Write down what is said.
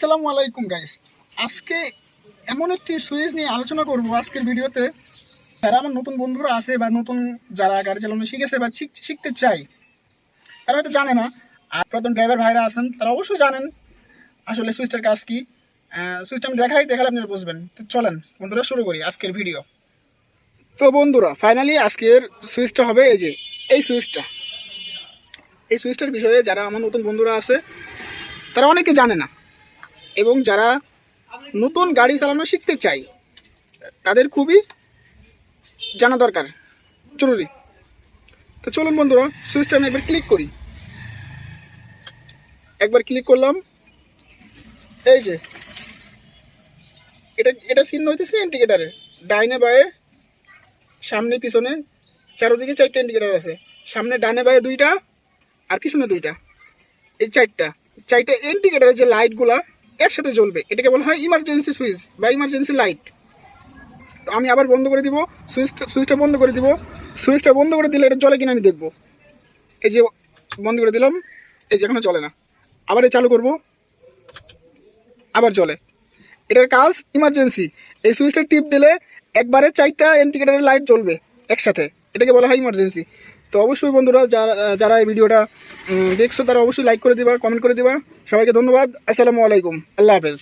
আসসালামু আলাইকুম গাইস আজকে এমন একটি সুইচ নিয়ে আলোচনা করব আজকের ভিডিওতে। যারা আমার নতুন বন্ধুরা আছে বা নতুন যারা গাড়ি চালানো শিখেছে বা শিখ- শিখতে চাই তারা হয়তো জানে না। আর প্রথম ড্রাইভার ভাইরা আছেন, তারা অবশ্যই জানেন আসলে সুইচটার কাজ কী। সুইচটা আমি দেখাই, দেখালে আপনারা বুঝবেন। তো চলেন, বন্ধুরা, শুরু করি আজকের ভিডিও তো বন্ধুরা ফাইনালি আজকের সুইচটা হবে এই যে, এই সুইচটা এই সুইচটার বিষয়ে যারা আমার নতুন বন্ধুরা আছে, তারা অনেকে জানে না। এবং যারা নতুন গাড়ি চালানো শিখতে চাই তাদের খুবই জানা দরকার, জরুরি। তো চলুন বন্ধুরা সুইচটা আমি একবার ক্লিক করি। একবার ক্লিক করলাম, এই যে, এটা এটা চিহ্ন হইতেছে ইন্ডিকেটারে ডাইনে বায়ে, সামনে পিছনে, চারোদিকে চারটা ইন্ডিকেটার আছে। সামনে ডানে বায়ে দুইটা, আর পিছনে দুইটা। এই চারটা চারটা ইন্ডিকেটারের যে লাইটগুলা এর সাথে জ্বলবে। এটাকে বলা হয় ইমার্জেন্সি সুইচ বা ইমার্জেন্সি লাইট তো আমি আবার বন্ধ করে দিব সুইচটা সুইচটা বন্ধ করে দিব। সুইচটা বন্ধ করে দিলে এটা জ্বলে কিনা আমি দেখব। এই যে বন্ধ করে দিলাম, এই যে এখনও চলে না। আবার চালু করব। আবার চলে এটার কাজ ইমার্জেন্সি এই সুইচটা টিপ দিলে একবারে চারটা ইন্ডিকেটারের লাইট জ্বলবে একসাথে। এটাকে বলা হয় ইমার্জেন্সি তো অবশ্যই বন্ধুরা, যারা যারা এই ভিডিওটা দেখছ, তারা অবশ্যই লাইক করে দিবা কমেন্ট করে দিবা। সবাইকে ধন্যবাদ। আসসালামু আলাইকুম। আল্লাহ হাফেজ।